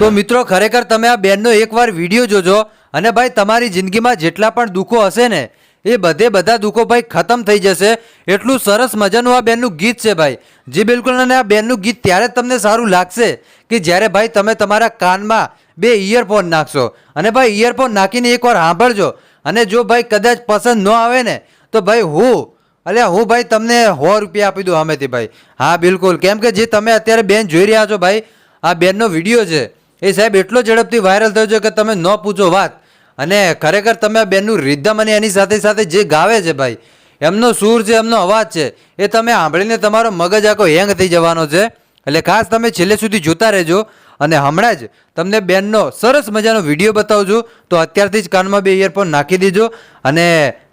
તો મિત્રો, ખરેખર તમે આ બેનનો એકવાર વીડિયો જોજો અને ભાઈ, તમારી જિંદગીમાં જેટલા પણ દુઃખો હશે ને, એ બધે બધા દુઃખો ભાઈ ખતમ થઈ જશે. એટલું સરસ મજાનું આ બેનનું ગીત છે ભાઈ. જે બિલકુલ અને આ બેનનું ગીત ત્યારે જ તમને સારું લાગશે કે જ્યારે ભાઈ તમે તમારા કાનમાં બે ઇયરફોન નાખશો. અને ભાઈ ઇયરફોન નાખીને એકવાર સાંભળજો. અને જો ભાઈ કદાચ પસંદ ન આવે ને, તો ભાઈ હું, અલ્યા હું ભાઈ તમને સો રૂપિયા આપી દઉં સામેથી ભાઈ. હા, બિલકુલ. કેમ કે જે તમે અત્યારે બેન જોઈ રહ્યા છો ભાઈ, આ બેનનો વીડિયો છે. એ સાહેબ, એટલો ઝડપથી વાયરલ થયો છે કે તમે ન પૂછો વાત. અને ખરેખર તમે આ બેનનું રિધમ અને એની સાથે સાથે જે ગાવે છે ભાઈ, એમનો સૂર છે, એમનો અવાજ છે, એ તમે સાંભળીને તમારો મગજ આખો હેંગ થઈ જવાનો છે. એટલે ખાસ તમે છેલ્લે સુધી જોતા રહેજો. અને હમણાં જ તમને બેનનો સરસ મજાનો વીડિયો બતાવું છું તો અત્યારથી જ કાનમાં બે ઇયરફોન નાખી દેજો. અને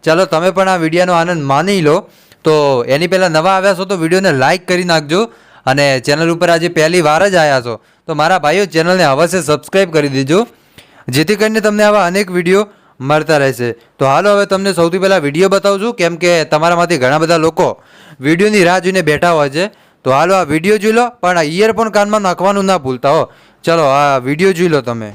ચાલો, તમે પણ આ વિડીયોનો આનંદ માની લો. તો એની પહેલાં નવા આવ્યા છો તો વિડીયોને લાઇક કરી નાખજો. અને ચેનલ ઉપર આજે પહેલી વાર જ આવ્યા છો. તો મારા ભાઈઓ ચેનલને અવશ્ય સબસ્ક્રાઈબ કરી દેજો. જેથી કરીને તમને આવા અનેક વીડિયો મળતા રહેશે. તો હાલો હવે તમને સૌથી પહેલાં વીડિયો બતાવું છું કેમ કે તમારામાંથી ઘણા બધા લોકો વિડીયોની રાહ જોઈને બેઠા હોય છે. તો હાલો આ વીડિયો જોઈ લો, પણ આ ઇયરફોન કાનમાં નાખવાનું ના ભૂલતા હો. ચલો, આ વીડિયો જોઈ લો તમે.